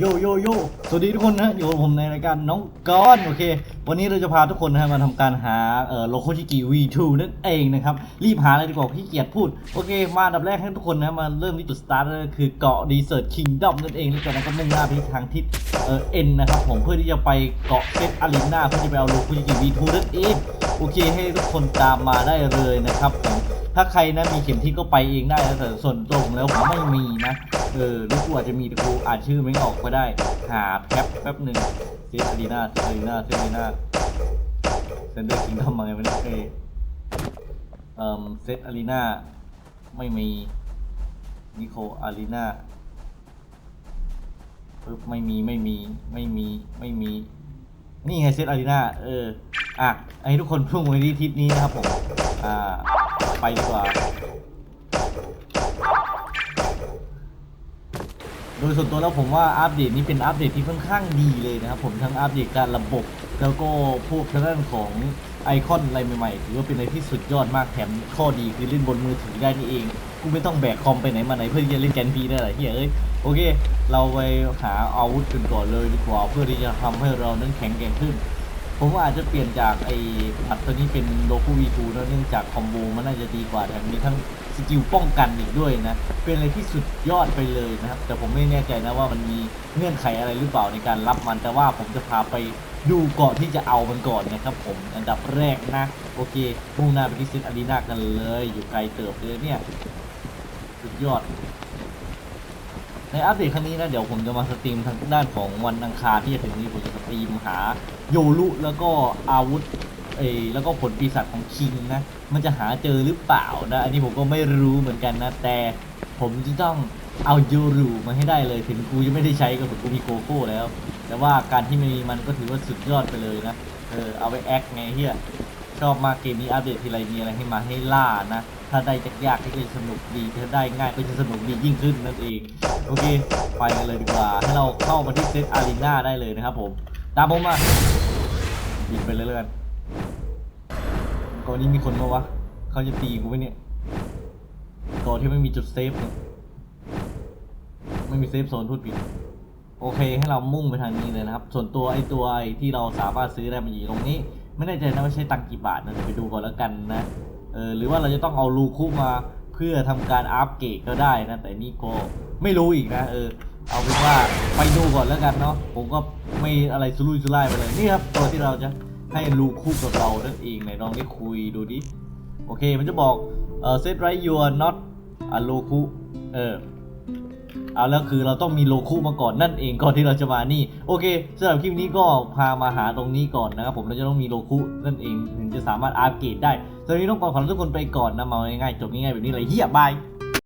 โยโยโยสวัสดีทุกคนนะอยู่กับผมในรายการน้องก้อนโอเค วันนี้เราจะพาทุกคนนะฮะมาทำการหาเอ่อโลโคชิกิ V2 นั่นเองนะครับ รีบหาเลยดีกว่าขี้เกียจพูด โอเค มาดับแรกให้ทุกคนนะมาเริ่มที่จุดสตาร์ทก็คือเกาะดีเซิร์ตคิงดอมนั่นเองแล้วจากนั้นก็มุ่งหน้าไปทางทิศเอ่อเอ็นนะครับผมเพื่อที่จะไปเกาะเซตอารีนาเพื่อจะไปเอาโลโคชิกิ V2 นั่นเองโอเค ให้ทุกคนตามมาได้เลยนะครับผม ถ้าใครนะมีเข็มทิศก็ไปเองได้นะแต่ส่วนตัวผมแล้วผมไม่มีนะ เออหรือกูอาจจะมีแต่กูอ่านชื่อไม่ออกก็ได้ หาแป๊บแป๊บหนึ่งเซตอารีนาเซตอารีนาเซตอารีนาเซนเดอร์คิงทำมาไงไม่ได้เอเอ่อเซตอารีนาไม่มีนิโคอารีนาปึ๊บไม่มีไม่มีไม่มีไม่มี นี่ไงเซตอารีนาเออ อะ ให้ทุกคนพุ่งไปที่ทิศนี้นะครับผม อ่า ไปดีกว่า โดยส่วนตัวแล้วผมว่าอัปเดตนี้เป็นอัปเดตที่ค่อนข้างดีเลยนะครับผมทั้งอัปเดตการระบบ แล้วก็พวกทางด้านของไอคอนอะไรใหม่ๆถือว่าเป็นอะไรที่สุดยอดมากแถมข้อดีคือเล่นบนมือถือได้นี่เอง กูไม่ต้องแบกคอมไปไหนมาไหนเพื่อที่จะเล่นแกนพีได้หรอเฮียเอ้ยโอเค เราไปหาอาวุธกันก่อนเลยดีกว่าเพื่อที่จะทำให้เรานั้นแข็งแกร่งขึ้น ผมว่าอาจจะเปลี่ยนจากไอ้อัดตัวนี้เป็นโลโก้วีทูนะเนื่องจากคอมโบมันน่าจะดีกว่าแถมมีทั้งสกิลป้องกันอีกด้วยนะ เป็นอะไรที่สุดยอดไปเลยนะครับ แต่ผมไม่แน่ใจนะว่ามันมีเงื่อนไขอะไรหรือเปล่าในการรับมัน แต่ว่าผมจะพาไปดูก่อนที่จะเอามันก่อนนะครับผมอันดับแรกนะ โอเคมุ่งหน้าไปที่ซิตอารีนากันเลย อยู่ไกลเติบเลยเนี่ย สุดยอด ในอัปเดตครั้งนี้นะเดี๋ยวผมจะมาสตรีมทางด้านของวันอังคารที่จะถึงนี้ผมจะสตรีมหาโยรุแล้วก็อาวุธเอแล้วก็ผลปีศาจของคิงนะ มันจะหาเจอหรือเปล่านะ อันนี้ผมก็ไม่รู้เหมือนกันนะ แต่ผมจะต้องเอาโยรุมาให้ได้เลย ถึงกูยังไม่ได้ใช้ก็ถึงกูมีโกโก้แล้ว แต่ว่าการที่มีมันก็ถือว่าสุดยอดไปเลยนะ เออเอาไปแอคไงเฮีย ชอบมากเกมนี้อัปเดตทีไรมีอะไรให้มาให้ล่านะ ถ้าได้ยากก็จะสนุกดี ถ้าได้ง่ายก็จะสนุกดียิ่งขึ้นนั่นเอง โอเค ไปกันเลยดีกว่า ให้เราเข้ามาที่เซตอารีนาได้เลยนะครับผม ตามผมมายิงไปเลยเลยกันก่อนนี้มีคนมาวะเขาจะตีกูไหมเนี่ยก่อนที่ไม่มีจุดเซฟเนี่ยไม่มีเซฟโซนพูดผิดโอเคให้เรามุ่งไปทางนี้เลยนะครับ ส่วนตัวไอ้ตัวไอ้ที่เราสามารถซื้อได้มันอยู่ตรงนี้ ไม่แน่ใจนะว่าใช้ตังกี่บาทนะเดี๋ยวไปดูก่อนแล้วกันนะ เออหรือว่าเราจะต้องเอาลูคุมาเพื่อทำการอัปเกรดก็ได้นะ แต่นี่ก็ไม่รู้อีกนะ เออ เอาเป็นว่าไปดูก่อนแล้วกันเนาะผมก็ไม่อะไรสุรุ่ยสุร่ายไปเลยนี่ครับตัวที่เราจะให้ลูคุกับเรานั่นเองไหนลองได้คุยดูดิโอเคมันจะบอกเออ set right you are not a ลูคุเออ เอาแล้วคือเราต้องมีโลคุมาก่อนนั่นเองก่อนที่เราจะมานี่ โอเคสำหรับคลิปนี้ก็พามาหาตรงนี้ก่อนนะครับผมเราจะต้องมีโลคุนั่นเองถึงจะสามารถอัปเกรดได้สำหรับนนี้ต้องขอขอบคุณทุกคนไปก่อนนะมาง่ายๆจบง่ายๆแบบนี้เลยเฮียบาย